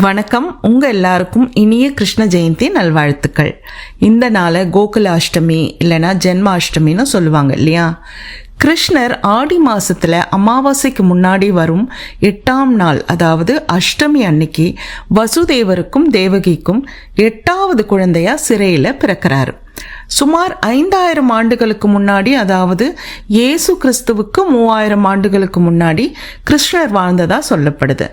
வணக்கம். உங்க எல்லாருக்கும் இனிய கிருஷ்ண ஜெயந்தி நல்வாழ்த்துக்கள். இந்த நாளை கோகுலாஷ்டமி இல்லைன்னா ஜென்மாஷ்டமின்னு சொல்லுவாங்க இல்லையா? கிருஷ்ணர் ஆடி மாசத்துல அமாவாசைக்கு முன்னாடி வரும் எட்டாம் நாள் அதாவது அஷ்டமி அன்னைக்கு வசுதேவருக்கும் தேவகிக்கும் எட்டாவது குழந்தையா சிறையில பிறக்கிறாரு. சுமார் ஐந்தாயிரம் ஆண்டுகளுக்கு முன்னாடி அதாவது இயேசு கிறிஸ்துவுக்கு மூவாயிரம் ஆண்டுகளுக்கு முன்னாடி கிருஷ்ணர் வாழ்ந்ததா சொல்லப்படுது.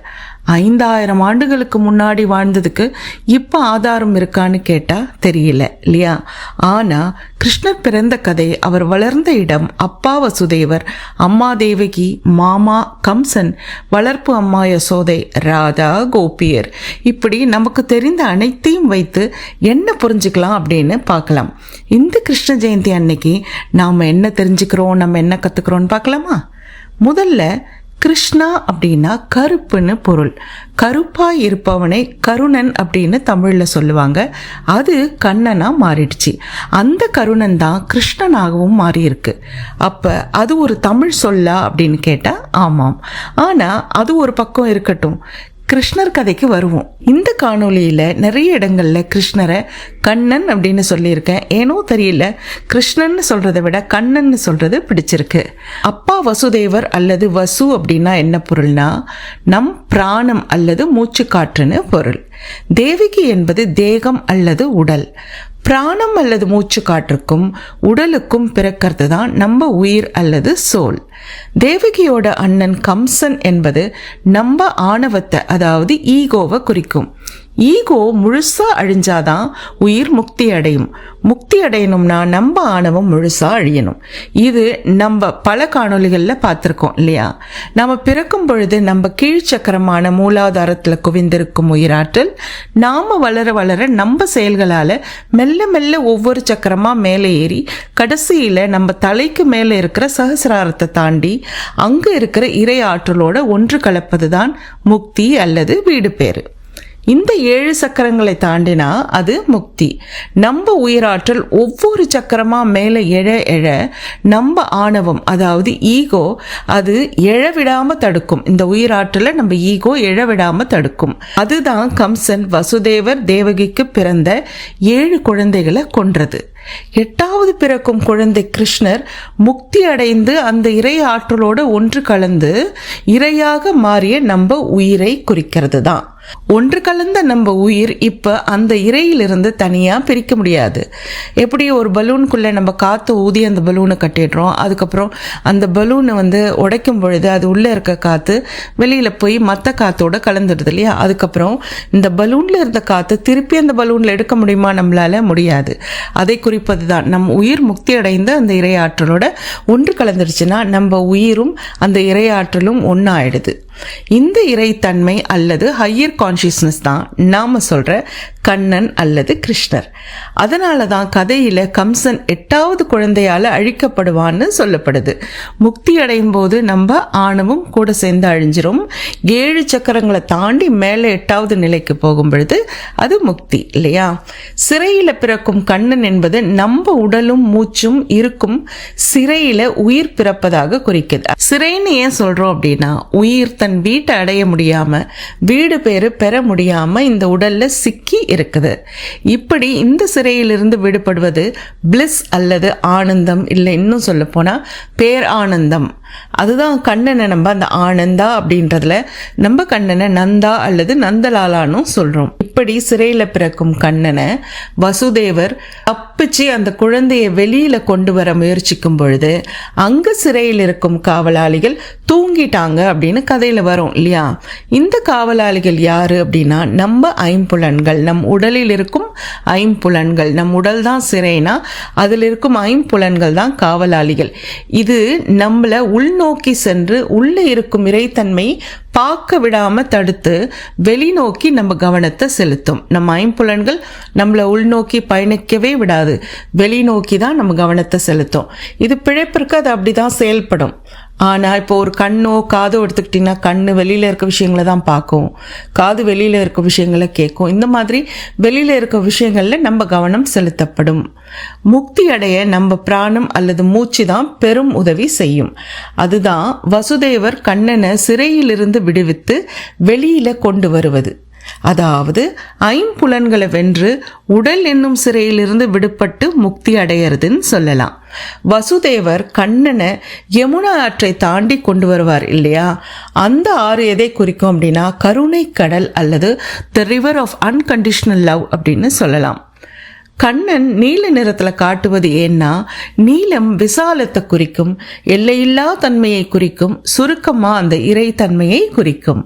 ஐந்தாயிரம் ஆண்டுகளுக்கு முன்னாடி வாழ்ந்ததுக்கு இப்போ ஆதாரம் இருக்கான்னு கேட்டால் தெரியல இல்லையா? ஆனால் கிருஷ்ணர் பிறந்த கதை அவர் வளர்ந்த இடம் அப்பா வசுதேவர் அம்மா தேவகி மாமா கம்சன் வளர்ப்பு அம்மா யசோதை ராதா கோபியர். இப்படி நமக்கு தெரிந்த அனைத்தையும் வைத்து என்ன புரிஞ்சுக்கலாம் அப்படின்னு பார்க்கலாம். இந்த கிருஷ்ண ஜெயந்தி அன்னைக்கு நாம் என்ன தெரிஞ்சுக்கிறோம் நம்ம என்ன கற்றுக்குறோன்னு பார்க்கலாமா? முதல்ல கிருஷ்ணா அப்படின்னா கருப்புன்னு பொருள். கருப்பாய் இருப்பவனை கருணன் அப்படின்னு தமிழில் சொல்லுவாங்க. அது கண்ணனாக மாறிடுச்சு. அந்த கருணன் தான் கிருஷ்ணனாகவும் மாறியிருக்கு. அப்போ அது ஒரு தமிழ் சொல்லா அப்படின்னு கேட்டால் ஆமாம். ஆனால் அது ஒரு பக்கம் இருக்கட்டும். கிருஷ்ணர் கதைக்கு வருவோம். இந்த காணொலியில் நிறைய இடங்களில் கிருஷ்ணரை கண்ணன் அப்படின்னு சொல்லியிருக்கேன். ஏனோ தெரியல கிருஷ்ணன்னு சொல்கிறத விட கண்ணன்னு சொல்கிறது பிடிச்சிருக்கு. அப்பா வசுதேவர் அல்லது வசு அப்படின்னா என்ன பொருள்னா நம் பிராணம் அல்லது மூச்சு காற்றுன்னு பொருள். தேவிகி என்பது தேகம் அல்லது உடல். பிராணம் அல்லது மூச்சு காற்றுக்கும் உடலுக்கும் பிறக்கிறது தான் நம்ம உயிர் அல்லது சோல். தேவகியோட அண்ணன் கம்சன் என்பது நம்ம ஆணவத்தை அதாவது ஈகோவை குறிக்கும். ஈகோ முழுசா அழிஞ்சாதான் உயிர் முக்தி அடையும். முக்தி அடையணும்னா நம்ம ஆணவம் முழுசா அழியணும். இது நம்ம பல காணொளிகளில் பார்த்துருக்கோம் இல்லையா? நம்ம பிறக்கும் பொழுது நம்ம கீழ்ச்சக்கரமான மூலாதாரத்தில் குவிந்திருக்கும் உயிராற்றல் நாம் வளர வளர நம்ம செயல்களால் மெல்ல மெல்ல ஒவ்வொரு சக்கரமாக மேலே ஏறி கடைசியில் நம்ம தலைக்கு மேலே இருக்கிற சகசிராரத்தை தாண்டி அங்கே இருக்கிற இறை ஆற்றலோட ஒன்று கலப்பது தான் முக்தி அல்லது வீடு பேர் இந்த ஏழு சக்கரங்களை தாண்டினா அது முக்தி. நம்ம உயிராற்றல் ஒவ்வொரு சக்கரமாக மேலே எழ எழ நம்ம ஆணவம் அதாவது ஈகோ அது எழவிடாமல் தடுக்கும். இந்த உயிராற்றலை நம்ம ஈகோ எழவிடாமல் தடுக்கும். அதுதான் கம்சன் வசுதேவர் தேவகிக்கு பிறந்த ஏழு குழந்தைகளை கொன்றது. எட்டாவது பிறக்கும் குழந்தை கிருஷ்ணர் முக்தி அடைந்து அந்த இறை ஆற்றலோடு ஒன்று கலந்து இறையாக மாறிய நம்ம உயிரை குறிக்கிறது தான் ஒன்று கலந்த நம்ம உயிர் இப்போ அந்த இறையிலிருந்து தனியாக பிரிக்க முடியாது. எப்படி ஒரு பலூனுக்குள்ளே நம்ம காற்று ஊதி அந்த பலூனை கட்டிடுறோம். அதுக்கப்புறம் அந்த பலூனை வந்து உடைக்கும் பொழுது அது உள்ளே இருக்க காற்று வெளியில் போய் மற்ற காற்றோட கலந்துடுது இல்லையா? அதுக்கப்புறம் இந்த பலூனில் இருந்த காற்று திருப்பி அந்த பலூனில் எடுக்க முடியுமா? நம்மளால முடியாது. அதை குறிப்பது தான் நம் உயிர் முக்தி அடைந்த அந்த இறையாற்றலோட ஒன்று கலந்துருச்சுன்னா நம்ம உயிரும் அந்த இறையாற்றலும் ஒன்றாயிடுது இந்த இறைத்தன்மை அல்லது ஹையர் கான்ஷியஸ்னஸ் தான் நாம சொல்ற கண்ணன் அல்லது கிருஷ்ணர். அதனால தான் கதையில் கம்சன் எட்டாவது குழந்தையால் அழிக்கப்படுவான்னு சொல்லப்படுது. முக்தி அடையும் போது நம்ம ஆணவம் கூட சேர்ந்து அழிஞ்சிரும். ஏழு சக்கரங்களை தாண்டி மேலே எட்டாவது நிலைக்கு போகும் பொழுது அது முக்தி இல்லையா? சிறையில் பிறக்கும் கண்ணன் என்பது நம்ம உடலும் மூச்சும் இருக்கும். சிறையில் உயிர் பிறப்பதாக குறிக்குது. சிறைன்னு ஏன் சொல்றோம் அப்படின்னா உயிர் தன் வீட்டை அடைய முடியாமல் வீடு பேர் பெற முடியாமல் இந்த உடல்ல சிக்கி இருக்குது. இப்படி இந்த சிறையிலிருந்து விடுபடுவது பிளிஸ் அல்லது ஆனந்தம் இல்லை. இன்னும் சொல்லப்போனால் பேர் ஆனந்தம். அதுதான் கண்ணனை நம்ம அந்த ஆனந்தா அப்படின்றதுல நம்ம கண்ணனை நந்தா அல்லது நந்தலாலானும் சொல்றோம். இப்படி சிறையில் பிறக்கும் கண்ணனை வசுதேவர் தப்பிச்சு அந்த குழந்தையை வெளியில் கொண்டு வர முயற்சிக்கும் பொழுது அங்கு சிறையில் இருக்கும் காவலாளிகள் தூங்கிட்டாங்க அப்படின்னு கதையில் வரும் இல்லையா? இந்த காவலாளிகள் யாரு அப்படின்னா நம்ம ஐம்புலன்கள் நம் உடலில் இருக்கும் ஐம்புலன்கள் நம் உடல் தான் சிறைனா அதில் இருக்கும் ஐம்புலன்கள் தான் காவலாளிகள். இது நம்மளை உள்நோக்கி சென்று உள்ளே இருக்கும் இறைத்தன்மை பார்க்க விடாம தடுத்து வெளிநோக்கி நம்ம கவனத்தை செலுத்தும். நம்ம ஐம்புலன்கள் நம்மளை உள்நோக்கி பயணிக்கவே விடாது. வெளிநோக்கி தான் நம்ம கவனத்தை செலுத்தும். இது பிழைப்பிற்கு அது அப்படிதான் செயல்படும். ஆனால் இப்போ ஒரு கண்ணோ காதோ எடுத்துக்கிட்டிங்கன்னா கண்ணு வெளியில் இருக்க விஷயங்களை தான் பார்க்கும். காது வெளியில் இருக்க விஷயங்களை கேட்கும். இந்த மாதிரி வெளியில் இருக்க விஷயங்களில் நம்ம கவனம் செலுத்தப்படும். முக்தி அடைய நம்ம பிராணம் அல்லது மூச்சு தான் பெரும் உதவி செய்யும். அதுதான் வசுதேவர் கண்ணனை சிறையிலிருந்து விடுவித்து வெளியில் கொண்டு வருவது. அதாவது ஐம்புலன்களை வென்று உடல் என்னும் சிறையிலிருந்து விடுபட்டு முக்தி அடையிறதுன்னு சொல்லலாம். வசுதேவர் கண்ணனை யமுனா ஆற்றை தாண்டி கொண்டு வருவார் இல்லையா? அந்த ஆறு எதை குறிக்கும் அப்படின்னா கருணை கடல் அல்லது the river of unconditional love அப்படின்னு சொல்லலாம். கண்ணன் நீல நிறத்தில் காட்டுவது ஏன்னா நீலம் விசாலத்தை குறிக்கும் எல்லையில்லா தன்மையை குறிக்கும் சுருக்கமாக அந்த இறைத்தன்மையை குறிக்கும்.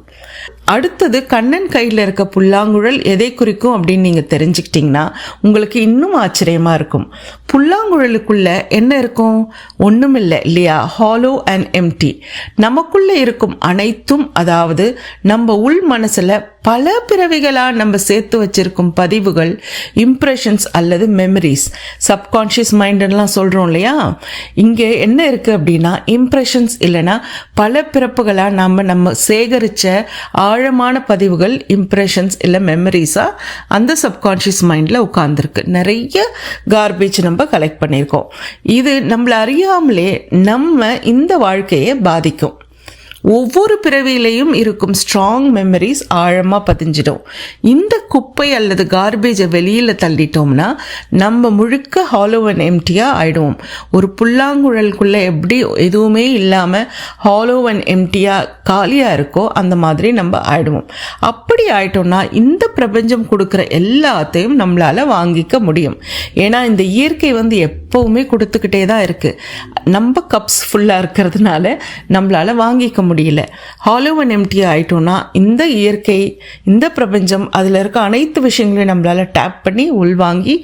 அடுத்தது கண்ணன் கையில் இருக்க புல்லாங்குழல் எதை குறிக்கும் அப்படின்னு நீங்கள் தெரிஞ்சுக்கிட்டிங்கன்னா உங்களுக்கு இன்னும் ஆச்சரியமாக இருக்கும். புல்லாங்குழலுக்குள்ள என்ன இருக்கும்? ஒன்றும் இல்லை இல்லையா? ஹாலோ அண்ட் எம்டி நமக்குள்ளே இருக்கும் அனைத்தும் அதாவது நம்ம உள் மனசில் பல பிறவிகளாக நம்ம சேர்த்து வச்சிருக்கும் பதிவுகள் இம்ப்ரெஷன்ஸ் அல்லது மெமரிஸ் சப்கான்ஷியஸ் மைண்டுலாம் சொல்கிறோம் இல்லையா? இங்கே என்ன இருக்குது அப்படின்னா இம்ப்ரெஷன்ஸ் இல்லைன்னா பல பிறப்புகளாக நம்ம நம்ம சேகரித்த ஆழமான பதிவுகள் இம்ப்ரெஷன்ஸ் இல்லை மெமரிஸாக அந்த சப்கான்ஷியஸ் மைண்டில் உட்காந்துருக்கு நிறைய கார்பேஜ் நம்ம கலெக்ட் பண்ணியிருக்கோம். இது நம்மளை அறியாமலே நம்ம இந்த வாழ்க்கையை பாதிக்கும். ஒவ்வொரு பிறவியிலையும் இருக்கும் ஸ்ட்ராங் மெமரிஸ் ஆழமாக பதிஞ்சிடும். இந்த குப்பை அல்லது கார்பேஜை வெளியில் தள்ளிட்டோம்னா நம்ம முழுக்க ஹாலோ அண்ட் எம்டியாக ஆயிடுவோம். ஒரு புல்லாங்குழலுக்குள்ளே எப்படி எதுவுமே இல்லாமல் ஹாலோ அண்ட் எம்டியாக காலியாக இருக்கோ அந்த மாதிரி நம்ம ஆயிடுவோம். அப்படி ஆயிட்டோம்னா இந்த பிரபஞ்சம் கொடுக்குற எல்லாத்தையும் நம்மளால் வாங்கிக்க முடியும். ஏன்னா இந்த இயற்கை வந்து எப்போவுமே கொடுத்துக்கிட்டே தான் இருக்குது நம்ம கப்ஸ் ஃபுல்லாக இருக்கிறதுனால நம்மளால் வாங்கிக்க முடியல. ஹாலோ அண்ட் எம்டி ஆயிட்டோம்னா இந்த இயற்கை இந்த பிரபஞ்சம் அதில் இருக்க அனைத்து விஷயங்களையும் நம்மளால் டேப் பண்ணி உள்வாங்கி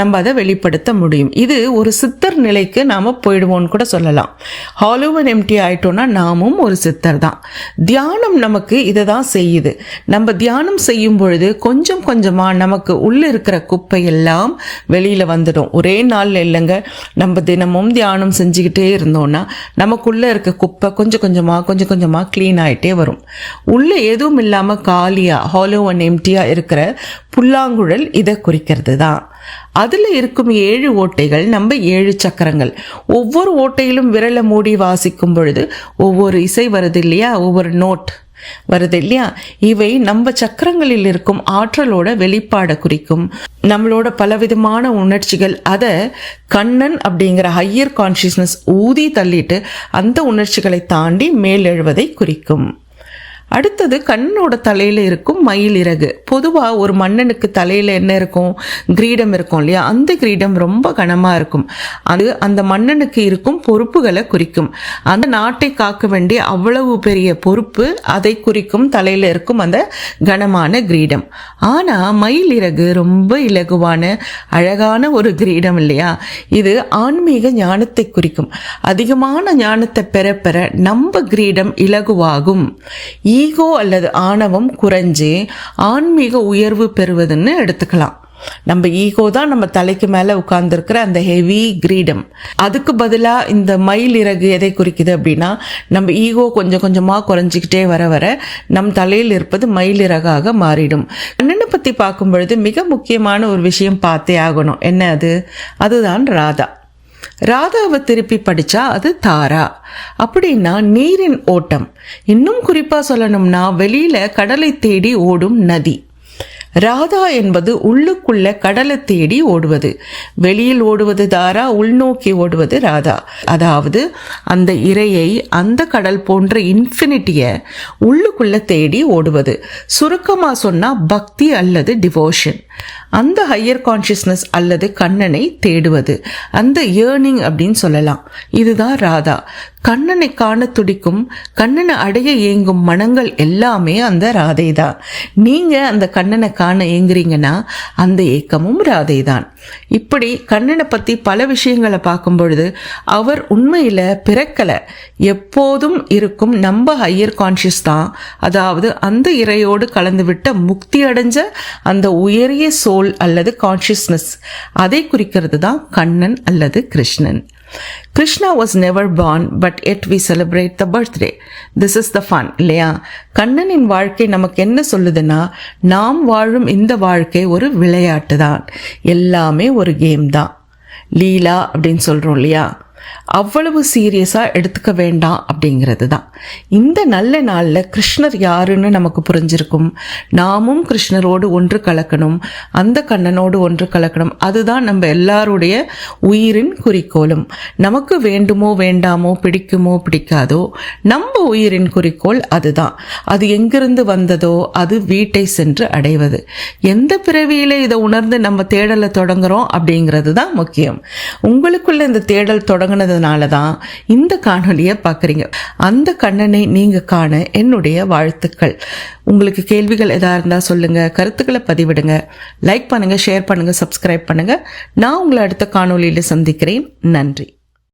நம்ம அதை வெளிப்படுத்த முடியும். இது ஒரு சித்தர் நிலைக்கு நாம் போயிடுவோம்னு கூட சொல்லலாம். ஹாலோ அண்ட் எம்டி ஆயிட்டோம்னா நாமும் ஒரு சித்தர் தான். தியானம் நமக்கு இதை தான் செய்யுது. நம்ம தியானம் செய்யும் பொழுது கொஞ்சம் கொஞ்சமாக நமக்கு உள்ளே இருக்கிற குப்பை எல்லாம் வெளியில் வந்துடும். ஒரே நாள் இல்லைங்க. நம்ம தினமும் தியானம் செஞ்சுக்கிட்டே இருந்தோம்னா நமக்குள்ளே இருக்க குப்பை கொஞ்சம் கொஞ்சமாக கொஞ்சம் கொஞ்சமாக க்ளீன் ஆகிட்டே வரும். உள்ளே எதுவும் இல்லாமல் காலியாக ஹாலோ அண்ட் எம்டியாக இருக்கிற புல்லாங்குழல் இதை குறிக்கிறது தான். அதில் இருக்கும் ஏழு ஓட்டைகள் நம்ம ஏழு சக்கரங்கள். ஒவ்வொரு ஓட்டையிலும் விரலை மூடி வாசிக்கும் பொழுது ஒவ்வொரு இசை வருது இல்லையா? ஒவ்வொரு நோட் வருது இல்லையா? இவை நம்ம சக்கரங்களில் இருக்கும் ஆற்றலோட வெளிப்பாடை குறிக்கும். நம்மளோட பலவிதமான உணர்ச்சிகள் அதை கண்ணன் அப்படிங்கிற ஹையர் கான்ஷியஸ்னஸ் ஊதி தள்ளிட்டு அந்த உணர்ச்சிகளை தாண்டி மேலெழுவதை குறிக்கும். அடுத்தது கண்ணனோட தலையில் இருக்கும் மயில் இறகு. பொதுவாக ஒரு மன்னனுக்கு தலையில் என்ன இருக்கும்? கிரீடம் இருக்கும் இல்லையா? அந்த கிரீடம் ரொம்ப கனமாக இருக்கும். அது அந்த மன்னனுக்கு இருக்கும் பொறுப்புகளை குறிக்கும். அந்த நாட்டை காக்க வேண்டிய அவ்வளவு பெரிய பொறுப்பு அதை குறிக்கும் தலையில் இருக்கும் அந்த கனமான கிரீடம். ஆனால் மயில் இறகு ரொம்ப இலகுவான அழகான ஒரு கிரீடம் இல்லையா? இது ஆன்மீக ஞானத்தை குறிக்கும். அதிகமான ஞானத்தை பெற பெற நம்ம கிரீடம் இலகுவாகும். ஈகோ அல்லது ஆணவம் குறைஞ்சி ஆன்மீக உயர்வு பெறுவதுன்னு எடுத்துக்கலாம். நம்ம ஈகோ தான் நம்ம தலைக்கு மேலே உட்கார்ந்துருக்கிற அந்த ஹெவி கிரீடம் அதுக்கு பதிலாக இந்த மயில் இறகு எதை குறிக்குது அப்படின்னா நம்ம ஈகோ கொஞ்சம் கொஞ்சமாக குறைஞ்சிக்கிட்டே வர வர நம் தலையில் இருப்பது மயில் இறகாக மாறிடும். கண்ணனை பற்றி பார்க்கும் பொழுது மிக முக்கியமான ஒரு விஷயம் பார்த்தே ஆகணும். என்ன அது? அதுதான் ராதா. ராதாவை திருப்பி படிச்சா அது தாரா. அப்படின்னா நீரின் ஓட்டம். இன்னும் குறிப்பா சொல்லணும்னா வெளியில கடலை தேடி ஓடும் நதி. ராதா என்பது உள்ளுக்குள்ள கடலை தேடி ஓடுவது. வெளியில் ஓடுவது தாரா உள்நோக்கி ஓடுவது ராதா. அதாவது அந்த இரையை அந்த கடல் போன்ற இன்ஃபினிட்டியை உள்ளுக்குள்ள தேடி ஓடுவது. சுருக்கமாக சொன்னால் பக்தி அல்லது டிவோஷன் அந்த ஹையர் கான்ஷியஸ்னஸ் அல்லது கண்ணனை தேடுவது. அந்த ஏர்னிங் அப்படின்னு சொல்லலாம். இதுதான் ராதா. கண்ணனை காண துடிக்கும் கண்ணனை அடைய ஏங்கும் மனங்கள் எல்லாமே அந்த ராதை தான் நீங்கள் அந்த கண்ணனை காண ஏங்குறீங்கன்னா அந்த ஏக்கமும் ராதை தான் இப்படி கண்ணனை பற்றி பல விஷயங்களை பார்க்கும் பொழுது அவர் உண்மையில் பிறக்கலை. எப்போதும் இருக்கும் நம்ம ஹையர் கான்ஷியஸ் தான். அதாவது அந்த இறையோடு கலந்துவிட்ட முக்தி அடைஞ்ச அந்த உயரிய சோல் அல்லது கான்ஷியஸ்னஸ் அதை குறிக்கிறது தான் கண்ணன் அல்லது Krishnan. Krishna was never born but yet we celebrate the birthday this is the fun இல்லையா? கண்ணனின் வாழ்க்கை நமக்கு என்ன சொல்லுதுன்னா நாம் வாழும் இந்த வாழ்க்கை ஒரு விளையாட்டு தான் எல்லாமே ஒரு கேம் தான். லீலா அப்படின்னு சொல்கிறோம் இல்லையா? அவ்வளவு சீரியஸாக எடுத்துக்க வேண்டாம் அப்படிங்கிறது தான் இந்த நல்ல நாளில் கிருஷ்ணர் யாருன்னு நமக்கு புரிஞ்சிருக்கும். நாமும் கிருஷ்ணரோடு ஒன்று கலக்கணும். அந்த கண்ணனோடு ஒன்று கலக்கணும். அதுதான் நம்ம எல்லாருடைய உயிரின் குறிக்கோளும். நமக்கு வேண்டுமோ வேண்டாமோ பிடிக்குமோ பிடிக்காதோ நம்ம உயிரின் குறிக்கோள் அதுதான். அது எங்கிருந்து வந்ததோ அது வீட்டை சென்று அடைவது. எந்த பிறவியில் இதை உணர்ந்து நம்ம தேடலை தொடங்குகிறோம் அப்படிங்கிறது தான் முக்கியம். உங்களுக்குள்ள இந்த தேடல் தொடங்கினதுனால தான் இந்த காணொலியை பார்க்குறீங்க. அந்த கண்ணனை நீங்கள் காண என்னுடைய வாழ்த்துக்கள். உங்களுக்கு கேள்விகள் எதாக இருந்தால் சொல்லுங்கள் கருத்துக்களை பதிவிடுங்க லைக் பண்ணுங்கள் ஷேர் பண்ணுங்கள் சப்ஸ்கிரைப் பண்ணுங்கள் நான் உங்களை அடுத்த காணொலியில் சந்திக்கிறேன். நன்றி.